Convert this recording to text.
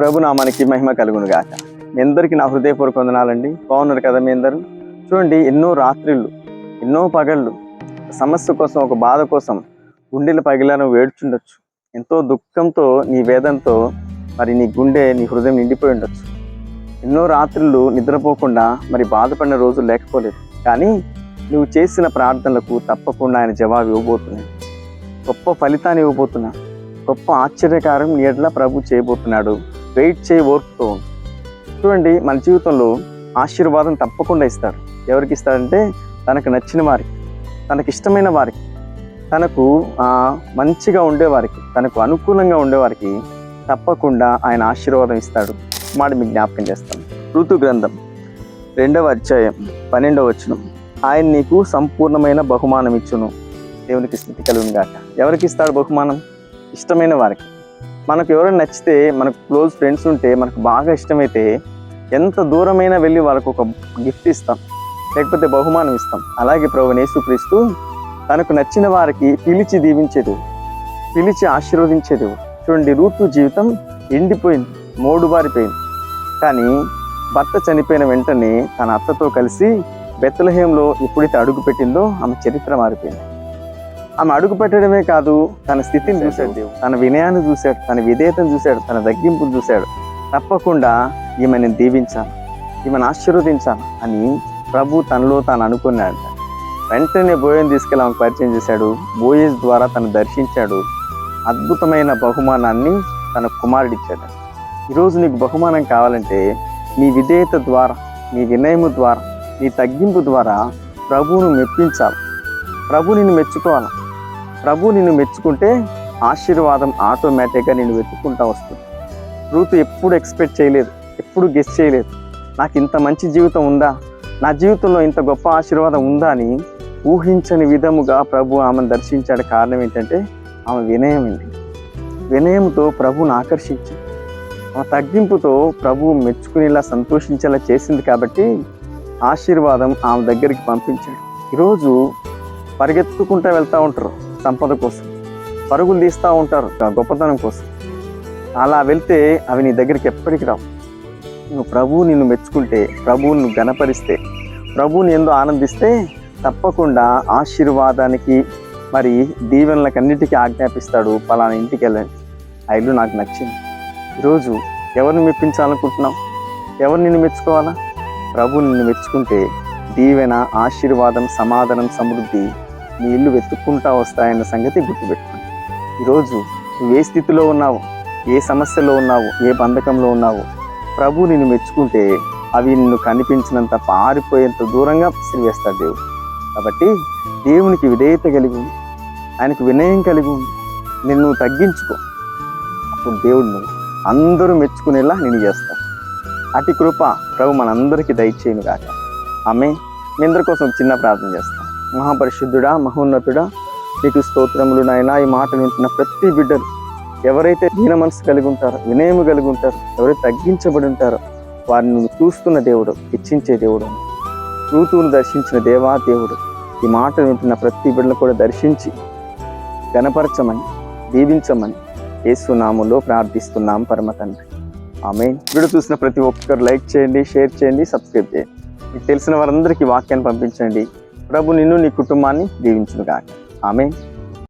ప్రభు నామానికి మహిమ కలుగును గాక మీ అందరికీ నా హృదయపూర్వక వందనాలండి. బాగున్నారు కదా మీ అందరూ? చూడండి ఎన్నో రాత్రిళ్ళు ఎన్నో పగళ్ళు సమస్య కోసం ఒక బాధ కోసం గుండెలు పగిలను వేడ్చుండొచ్చు. ఎంతో దుఃఖంతో నీ వేదంతో మరి నీ గుండె నీ హృదయం నిండిపోయి ఉండొచ్చు. ఎన్నో రాత్రులు నిద్రపోకుండా మరి బాధపడిన రోజులు లేకపోలేదు. కానీ నువ్వు చేసిన ప్రార్థనలకు తప్పకుండా ఆయన జవాబు ఇవ్వబోతున్నాడు. గొప్ప ఫలితాన్ని ఇవ్వబోతున్నాడు. గొప్ప ఆశ్చర్యకారం నీ ప్రభు చేయబోతున్నాడు. వెయిట్ చేయి ఓర్పుతో చూడండి మన జీవితంలో ఆశీర్వాదం తప్పకుండా ఇస్తాడు ఎవరికి ఇస్తారంటే తనకు నచ్చిన వారికి తనకు ఇష్టమైన వారికి తనకు మంచిగా ఉండేవారికి తనకు అనుకూలంగా ఉండేవారికి తప్పకుండా ఆయన ఆశీర్వాదం ఇస్తాడు. మాట మీకు జ్ఞాపకం చేస్తాను. ఋతు గ్రంథం రెండవ అధ్యాయం పన్నెండవ వచనం. ఆయన నీకు సంపూర్ణమైన బహుమానం ఇచ్చును. దేవునికి స్థితి కలుగునిగాక. ఎవరికి ఇస్తాడు బహుమానం? ఇష్టమైన వారికి. మనకు ఎవరైనా నచ్చితే మనకు క్లోజ్ ఫ్రెండ్స్ ఉంటే మనకు బాగా ఇష్టమైతే ఎంత దూరమైనా వెళ్ళి వాళ్ళకు ఒక గిఫ్ట్ ఇస్తాం. లేకపోతే బహుమానం ఇస్తాం. అలాగే ప్రభు నేసుక్రీస్తు తనకు నచ్చిన వారికి పిలిచి దీవించేది. పిలిచి ఆశీర్వదించేది. చూడండి రూతు జీవితం ఎండిపోయింది మోడుబారిపోయింది. కానీ భర్త చనిపోయిన వెంటనే తన అత్తతో కలిసి బెత్తలహేంలో ఎప్పుడైతే అడుగు పెట్టిందో ఆమె చరిత్ర మారిపోయింది. ఆమె అడుగు పెట్టడమే కాదు తన స్థితిని చూశాడు. దేవుడు. తన వినయాన్ని చూశాడు తన విధేయతను చూశాడు తన తగ్గింపును చూశాడు. తప్పకుండా ఈమెను దీవించాలి ఈమెను ఆశీర్వదించాలి అని ప్రభు తనలో తాను అనుకున్నాడు. వెంటనే బోయని తీసుకెళ్ళి ఆమెకు పరిచయం చేశాడు. బోయేజ్ ద్వారా తను దర్శించాడు. అద్భుతమైన బహుమానాన్ని తన కుమారుడిచ్చాడు. ఈరోజు నీకు బహుమానం కావాలంటే నీ విధేయత ద్వారా నీ వినయము ద్వారా నీ తగ్గింపు ద్వారా ప్రభువును మెప్పించాలి. ప్రభు నిన్ను మెచ్చుకోవాలి. ప్రభు నిన్ను మెచ్చుకుంటే ఆశీర్వాదం ఆటోమేటిక్గా నేను వెతుక్కుంటా వస్తుంది. రూతు ఎప్పుడు ఎక్స్పెక్ట్ చేయలేదు ఎప్పుడు గెస్ట్ చేయలేదు. నాకు ఇంత మంచి జీవితం ఉందా? నా జీవితంలో ఇంత గొప్ప ఆశీర్వాదం ఉందా అని ఊహించని విధముగా ప్రభు ఆమెను దర్శించాడు. కారణం ఏంటంటే ఆమె వినయం ఏంటి వినయంతో ప్రభుని ఆకర్షించి ఆమె తగ్గింపుతో ప్రభు మెచ్చుకునేలా సంతోషించేలా చేసింది కాబట్టి ఆశీర్వాదం ఆమె దగ్గరికి పంపించాడు. ఈరోజు పరిగెత్తుకుంటూ వెళ్తూ ఉంటారు. సంపద కోసం పరుగులు తీస్తూ ఉంటారు గొప్పతనం కోసం. అలా వెళ్తే అవి నీ దగ్గరికి ఎప్పటికి రావు. నువ్వు ప్రభువు నిన్ను మెచ్చుకుంటే ప్రభువు నువ్వు గణపరిస్తే ప్రభువుని ఎందు ఆనందిస్తే తప్పకుండా ఆశీర్వాదానికి మరి దీవెనలకన్నిటికీ ఆజ్ఞాపిస్తాడు పలానా ఇంటికి వెళ్ళండి. ఆ ఇల్లు నాకు నచ్చింది. ఈరోజు ఎవరిని మెప్పించాలనుకుంటున్నావు? ఎవరు నిన్ను మెచ్చుకోవాలా? ప్రభు నిన్ను మెచ్చుకుంటే దీవెన ఆశీర్వాదం సమాధానం సమృద్ధి నీ ఇల్లు వెతుక్కుంటా వస్తాయన్న సంగతి గుర్తుపెట్టుకోండి. ఈరోజు నువ్వు ఏ స్థితిలో ఉన్నావు ఏ సమస్యలో ఉన్నావు ఏ బంధకంలో ఉన్నావు ప్రభు నిన్ను మెచ్చుకుంటే అవి నిన్ను కనిపించినంత పారిపోయేంత దూరంగా విసిరివేస్తాడు దేవుడు. కాబట్టి దేవునికి విధేయత కలిగి ఆయనకు వినయం కలిగి నిన్ను తగ్గించుకో. అప్పుడు దేవుడిని అందరూ మెచ్చుకునేలా నేను చేస్తాను అటు కృప ప్రభు మనందరికీ దయచేయను కాక ఆమె మీ అందరి కోసం చిన్న ప్రార్థన చేస్తాను మహాపరిశుద్ధుడా మహోన్నతుడా నీకు స్తోత్రములు నాయన ఈ మాట వింటున్న ప్రతి బిడ్డలు ఎవరైతే దీన మనసు కలిగి ఉంటారో వినయము కలిగి ఉంటారో ఎవరైతే తగ్గించబడి ఉంటారో వారిని నువ్వు చూస్తున్న దేవుడు ఇచ్చించే దేవుడు ఋతువును దర్శించిన దేవా దేవుడు ఈ మాట వింటున్న ప్రతి బిడ్డలు కూడా దర్శించి గణపరచమని దీవించమని యేసునామంలో ప్రార్థిస్తున్నాం పరమ తండ్రి. ఆమె వీడియో చూసిన ప్రతి ఒక్కరు లైక్ చేయండి షేర్ చేయండి సబ్స్క్రైబ్ చేయండి. మీకు తెలిసిన వారందరికీ వాక్యాన్ని పంపించండి. ప్రభు నిన్ను నీ కుటుంబాన్ని దీవించును కాక ఆమె